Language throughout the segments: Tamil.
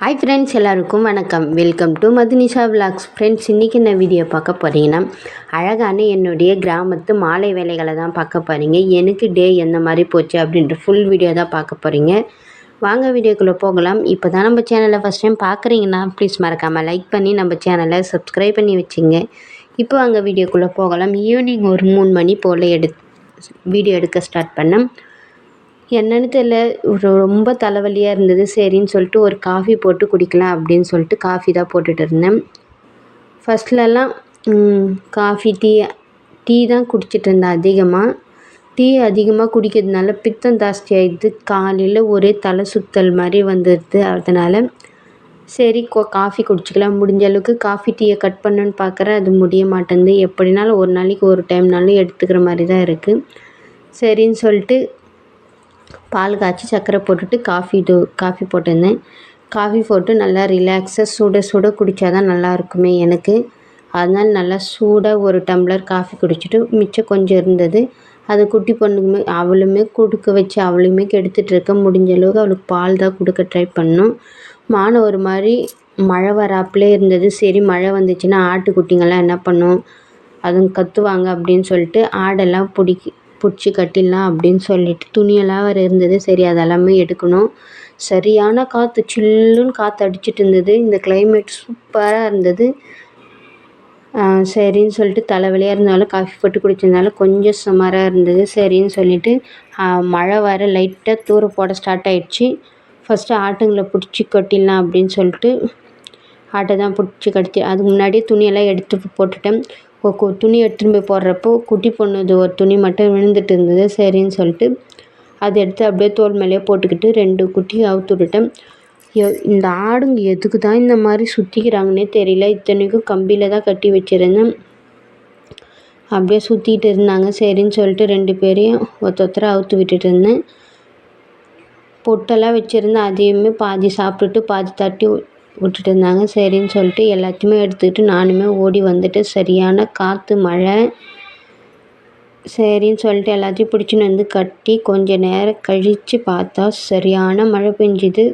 ஹாய் ஃப்ரெண்ட்ஸ் எல்லாருக்கும் வணக்கம். Welcome to Madhunisha vlogs friends இன்றைக்கி என்ன வீடியோ பார்க்க போகிறீங்கன்னா அழகான என்னுடைய கிராமத்து மாலை வேலைகளை தான் பார்க்க போகிறீங்க எனக்கு டே எந்த மாதிரி போச்சு அப்படின்ற ஃபுல் வீடியோ தான் பார்க்க போகிறீங்க வாங்க வீடியோக்குள்ளே போகலாம். இப்போ தான் நம்ம சேனலை ஃபஸ்ட் டைம் பார்க்குறீங்கன்னா ப்ளீஸ் மறக்காமல் லைக் பண்ணி நம்ம சேனலை சப்ஸ்கிரைப் பண்ணி வச்சுங்க. இப்போ அங்கே வீடியோக்குள்ளே போகலாம். ஈவினிங் ஒரு மூணு மணி போல் எடு வீடியோ எடுக்க ஸ்டார்ட் பண்ணேன் என்னன்னு தெரியல ஒரு ரொம்ப தலைவலியாக இருந்தது. சரின்னு சொல்லிட்டு ஒரு காஃபி போட்டு குடிக்கலாம் அப்படின்னு சொல்லிட்டு காஃபி தான் போட்டுட்டு இருந்தேன். ஃபஸ்ட்லலாம் காஃபி டீ டீ தான் குடிச்சிட்டு இருந்தேன் அதிகமாக டீ அதிகமாக குடிக்கிறதுனால பித்தம் ஜாஸ்தி ஆகிடுது காலையில் ஒரே தலை சுத்தல் மாதிரி வந்துடுது. அதனால் சரி கோ காஃபி குடிச்சிக்கலாம். முடிஞ்ச அளவுக்கு காஃபி டீயை கட் பண்ணுன்னு பார்க்குறேன். அது முடிய மாட்டேங்குது. எப்படினாலும் ஒரு நாளைக்கு ஒரு டைம்னாலும் எடுத்துக்கிற மாதிரி தான் இருக்குது சரின்னு சொல்லிட்டு பால் காய்ச்சி சர்க்கரை போட்டுட்டு காஃபி டூ காஃபி போட்டிருந்தேன். காஃபி போட்டு நல்லா ரிலாக்ஸாக சுட சுட குடித்தா தான் நல்லா இருக்குமே எனக்கு. அதனால் நல்லா சூடாக ஒரு டம்ளர் காஃபி குடிச்சிட்டு மிச்சம் கொஞ்சம் இருந்தது. அது குட்டி பொண்ணுக்குமே அவளுமே கொடுக்க வச்சு அவளுமே கெடுத்துட்டு இருக்க முடிஞ்ச அளவுக்கு அவளுக்கு பால் தான் கொடுக்க ட்ரை பண்ணோம். மானம் ஒரு மாதிரி மழை வராப்புலே இருந்தது. சரி மழை வந்துச்சுன்னா ஆட்டுக்குட்டிங்கெல்லாம் என்ன பண்ணும்? அதுங்க கத்துவாங்க அப்படின்னு சொல்லிட்டு ஆடெல்லாம் பிடிக்கி பிடிச்சி கட்டிடலாம் அப்படின்னு சொல்லிட்டு துணியெல்லாம் வேறு இருந்தது. சரி அதெல்லாமே எடுக்கணும். சரியான காற்று சில்லுன்னு காற்று அடிச்சிட்டு இருந்தது. இந்த கிளைமேட் சூப்பராக இருந்தது. சரின்னு சொல்லிட்டு தலைவலியாக இருந்தாலும் காஃபி போட்டு குடிச்சிருந்தாலும் கொஞ்சம் சுமாராக இருந்தது. சரின்னு சொல்லிட்டு மழை வர லைட்டாக தூர போட ஸ்டார்ட் ஆகிடுச்சி ஃபஸ்ட்டு ஆட்டுங்களை பிடிச்சி கட்டிடலாம் அப்படின்னு சொல்லிட்டு ஆட்டை தான் பிடிச்சி கட்டி அதுக்கு முன்னாடியே துணியெல்லாம் எடுத்து போட்டுட்டேன். துணி எடுத்துன்னு போய் போடுறப்போ குட்டி பொண்ணுது ஒரு துணி மட்டும் விழுந்துட்டு இருந்தது. சரின்னு சொல்லிட்டு அதை எடுத்து அப்படியே தோல் மேலேயே போட்டுக்கிட்டு ரெண்டு குட்டியும் அவுத்து விட்டுட்டேன். இந்த ஆடுங்க எதுக்கு தான் இந்த மாதிரி சுற்றிக்கிறாங்கன்னே தெரியல. இத்தனைக்கும் கம்பியில் தான் கட்டி வச்சுருந்தேன். அப்படியே சுற்றிட்டு இருந்தாங்க. சரின்னு சொல்லிட்டு ரெண்டு பேரையும் ஒருத்த ஒருத்தராக அவுத்து விட்டுட்டு இருந்தேன். பொட்டெல்லாம் வச்சுருந்தேன். அதையுமே பாதி சாப்பிட்டுட்டு பாதி தட்டி விட்டுட்டு இருந்தாங்க சரின்னு சொல்லிட்டு எல்லாத்தையுமே எடுத்துக்கிட்டு நானுமே ஓடி வந்துட்டு சரியான காற்று மழை. சரின்னு சொல்லிட்டு எல்லாத்தையும் பிடிச்சின்னு வந்து கட்டி கொஞ்ச நேரம் கழித்து பார்த்தா சரியான மழை பெஞ்சுது.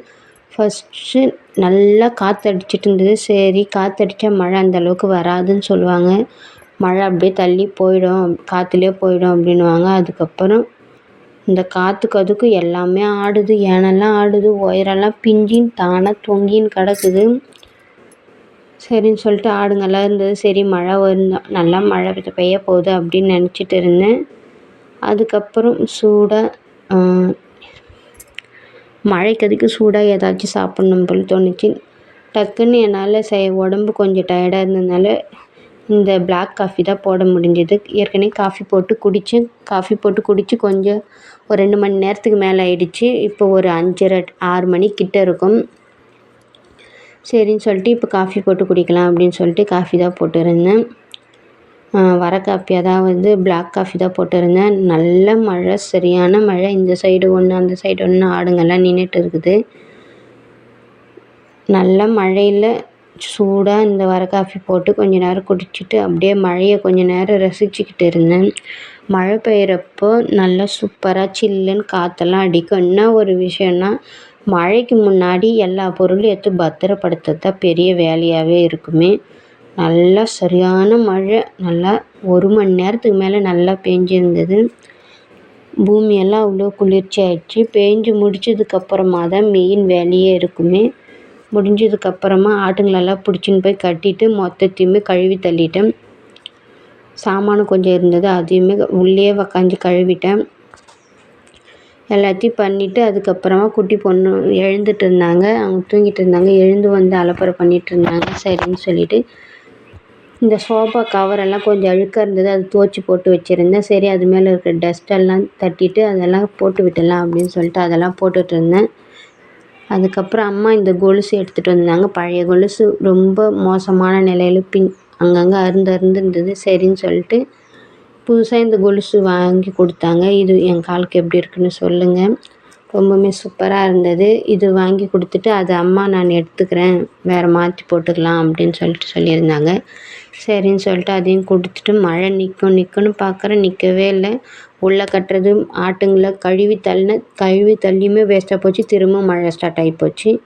ஃபஸ்ட்டு நல்லா காற்று அடிச்சிட்டு இருந்தது. சரி காற்றடிச்சா மழை அந்தளவுக்கு வராதுன்னு சொல்லுவாங்க. மழை அப்படியே தள்ளி போயிடும் காற்றுலேயே போயிடும் அப்படின்னுவாங்க. அதுக்கப்புறம் இந்த காற்றுக்கு அதுக்கும் எல்லாமே ஆடுது யானைலாம் ஆடுது ஒயரெல்லாம் பிஞ்சின்னு தானாக தொங்கின்னு கிடக்குது. சரின்னு சொல்லிட்டு ஆடுங்கெல்லாம் இருந்தது. சரி மழை வரும் நல்லா மழை பெய்ய போகுது அப்படின்னு நினச்சிட்டு இருந்தேன். அதுக்கப்புறம் சூடாக மழைக்கு அதுக்கு சூடாக ஏதாச்சும் சாப்பிட்ணும் போல் தோணுச்சு. டக்குன்னு என்னால் செய் உடம்பு கொஞ்சம் டயர்டாக இருந்ததுனால இந்த பிளாக் காஃபி தான் போட முடிஞ்சது. ஏற்கனவே காஃபி போட்டு குடித்தேன் காஃபி போட்டு குடித்து கொஞ்சம் ஒரு ரெண்டு மணி நேரத்துக்கு மேலே ஆயிடுச்சு. இப்போ ஒரு அஞ்சரை ஆறு மணி கிட்ட இருக்கும். சரின்னு சொல்லிட்டு இப்போ காஃபி போட்டு குடிக்கலாம் அப்படின்னு சொல்லிட்டு காஃபி தான் போட்டுருந்தேன். வர காஃபி அதாவது பிளாக் காஃபி தான் போட்டிருந்தேன். நல்ல மழை சரியான மழை. இந்த சைடு ஒன்று அந்த சைடு ஒன்று ஆடுங்கள்லாம் நின்றுட்டு இருக்குது. நல்ல மழையில் சூடாக இந்த வர காஃபி போட்டு கொஞ்ச நேரம் குடிச்சிட்டு அப்படியே மழையை கொஞ்ச நேரம் ரசிச்சுக்கிட்டு இருந்தேன். மழை பெய்கிறப்போ நல்லா சூப்பராக சில்லுன்னு காற்றெல்லாம் அடிக்கும். என்ன ஒரு விஷயம்னா மழைக்கு முன்னாடி எல்லா பொருளும் எடுத்து பத்திரப்படுத்துறது தான் பெரிய வேலையாகவே இருக்குமே. நல்லா சரியான மழை. நல்லா ஒரு மணி நேரத்துக்கு மேலே நல்லா பேஞ்சிருந்தது. பூமியெல்லாம் அவ்வளோ குளிர்ச்சி ஆயிடுச்சு பேஞ்சு முடிச்சதுக்கப்புறமா தான் மெயின் வேலையே இருக்குமே. முடிஞ்சதுக்கப்புறமா ஆட்டுங்களெல்லாம் பிடிச்சின்னு போய் கட்டிட்டு மொத்தத்தையுமே கழுவி தள்ளிட்டேன். சாமானும் கொஞ்சம் இருந்தது அதையுமே உள்ளே உக்காந்து கழுவிட்டேன். எல்லாத்தையும் பண்ணிவிட்டு அதுக்கப்புறமா குட்டி பொண்ணு எழுந்துட்டு இருந்தாங்க. அவங்க தூங்கிட்டு இருந்தாங்க. எழுந்து வந்து அலப்பறை பண்ணிகிட்டு இருந்தாங்க. சரின்னு சொல்லிவிட்டு இந்த சோஃபா கவரெல்லாம் கொஞ்சம் அழுக்காக இருந்தது. அது துவச்சி போட்டு வச்சுருந்தேன். சரி அது மேலே இருக்கிற டஸ்ட்டெல்லாம் தட்டிட்டு அதெல்லாம் போட்டு விட்டுடலாம் அப்படின்னு சொல்லிட்டு அதெல்லாம் போட்டுட்டு இருந்தேன். அதுக்கப்புறம் அம்மா இந்த கொலுசு எடுத்துகிட்டு வந்தாங்க. பழைய கொலுசு ரொம்ப மோசமான நிலையில் பின் அங்கங்கே அருந்து அருந்து இருந்தது. சரின்னு சொல்லிட்டு புதுசாக இந்த கொலுசு வாங்கி கொடுத்தாங்க. இது என் காலுக்கு எப்படி இருக்குன்னு சொல்லுங்கள் ரொம்பவுமே சூப்பராக இருந்தது. இது வாங்கி கொடுத்துட்டு அது அம்மா நான் எடுத்துக்கிறேன். வேறு மாற்றி போட்டுக்கலாம் அப்படின்னு சொல்லிட்டு சொல்லியிருந்தாங்க. சரின்னு சொல்லிட்டு அதையும் கொடுத்துட்டு மழை நிற்கும் நிற்கும்னு பார்க்குறேன். நிற்கவே இல்லை. உள்ளே கட்டுறதும் ஆட்டுங்களை கழுவி தள்ளின கழுவி தள்ளியுமே வேஸ்ட்டாக போச்சு. திரும்ப மழை ஸ்டார்ட் ஆகி போச்சு.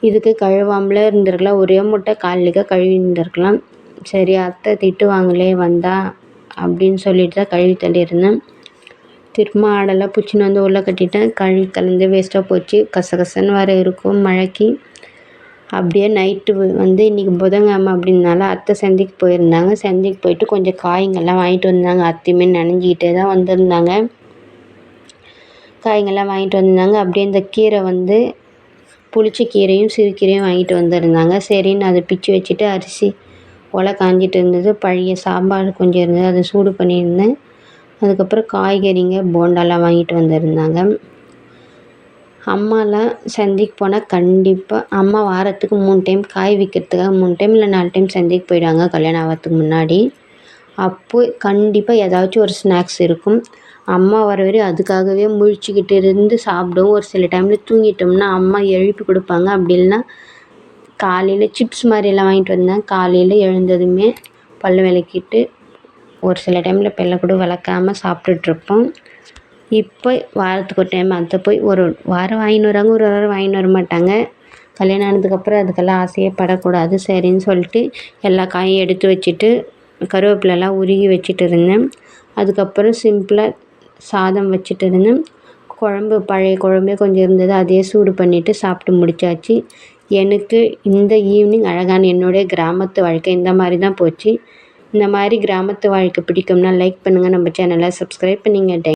இதுக்கு கழுவாமலே இருந்திருக்கலாம். ஒரே முட்டை காலையிலேயே கழுவி இருந்திருக்கலாம். சரி அத்தை திட்டுவாங்களே வந்தா அப்படின்னு சொல்லிட்டு தான் கழுவி தள்ளியிருந்தேன். திரும்ப ஆடெல்லாம் பிடிச்சின்னு வந்து உள்ளே கட்டிட்டேன். கழுவி கலந்து வேஸ்ட்டாக போச்சு. கசகசன்னு வேறு இருக்கும் மழைக்கு. அப்படியே நைட்டு வந்து இன்றைக்கி புதன்கிழமை அப்படின்னால அத்தை சந்தைக்கு போயிருந்தாங்க. சந்தைக்கு போயிட்டு கொஞ்சம் காய்ங்கள்லாம் வாங்கிட்டு வந்தாங்க. அத்தையுமே நனைஞ்சிக்கிட்டே தான் வந்திருந்தாங்க. காய்ங்கள்லாம் வாங்கிட்டு வந்திருந்தாங்க அப்படியே இந்த கீரை வந்து புளிச்ச கீரையும் சிறுகீரையும் வாங்கிட்டு வந்திருந்தாங்க. சரின்னு அதை பிச்சு வச்சுட்டு அரிசி ஒலை காஞ்சிட்டு இருந்தது. பழைய சாம்பார் கொஞ்சம் இருந்தது. அதை சூடு பண்ணியிருந்தேன். அதுக்கப்புறம் காய்கறிங்க போண்டாலாம் வாங்கிட்டு வந்திருந்தாங்க. அம்மாலாம் சந்தைக்கு போனால் கண்டிப்பாக அம்மா வாரத்துக்கு மூணு டைம் காய் விற்கிறதுக்காக மூணு டைம் இல்லை நாலு டைம் சந்தைக்கு போயிடுவாங்க கல்யாணம் ஆகிறதுக்கு முன்னாடி. அப்போ கண்டிப்பாக ஏதாச்சும் ஒரு ஸ்நாக்ஸ் இருக்கும். அம்மா வர வரையும் அதுக்காகவே முழிச்சுக்கிட்டு இருந்து சாப்பிடுவோம். ஒரு சில டைமில் தூங்கிட்டோம்னா அம்மா எழுப்பி கொடுப்பாங்க. அப்படி இல்லைன்னா காலையில் சிப்ஸ் மாதிரிலாம் வாங்கிட்டு வந்தேன். காலையில் எழுந்ததுமே பல் விளக்கிட்டு ஒரு சில டைமில் பல்ல கூட விளக்காமல் சாப்பிட்டுட்ருப்போம் இப்போ வாரத்துக்கு ஒரு டைம் அத்தை போய் ஒரு வாரம் வாங்கின்னு வராங்க ஒரு வாரம் வாங்கின்னு வர மாட்டாங்க. கல்யாணம் ஆனதுக்கப்புறம் அதுக்கெல்லாம் ஆசையே படக்கூடாது சரின்னு சொல்லிட்டு எல்லா காயும் எடுத்து வச்சுட்டு கருவேப்பிலெல்லாம் உருகி வச்சுட்டு இருந்தேன். அதுக்கப்புறம் சிம்பிளாக சாதம் வச்சுட்டு இருந்தேன். குழம்பு பழைய குழம்பே கொஞ்சம் இருந்தது அதையே சூடு பண்ணிவிட்டு சாப்பிட்டு முடிச்சாச்சு. எனக்கு இந்த ஈவினிங் அழகான என்னுடைய கிராமத்து வாழ்க்கை இந்த மாதிரி தான் போச்சு. இந்த மாதிரி கிராமத்து வாழ்க்கை பிடிக்கும்னா லைக் பண்ணுங்கள் நம்ம சேனலை சப்ஸ்கிரைப் பண்ணிங்க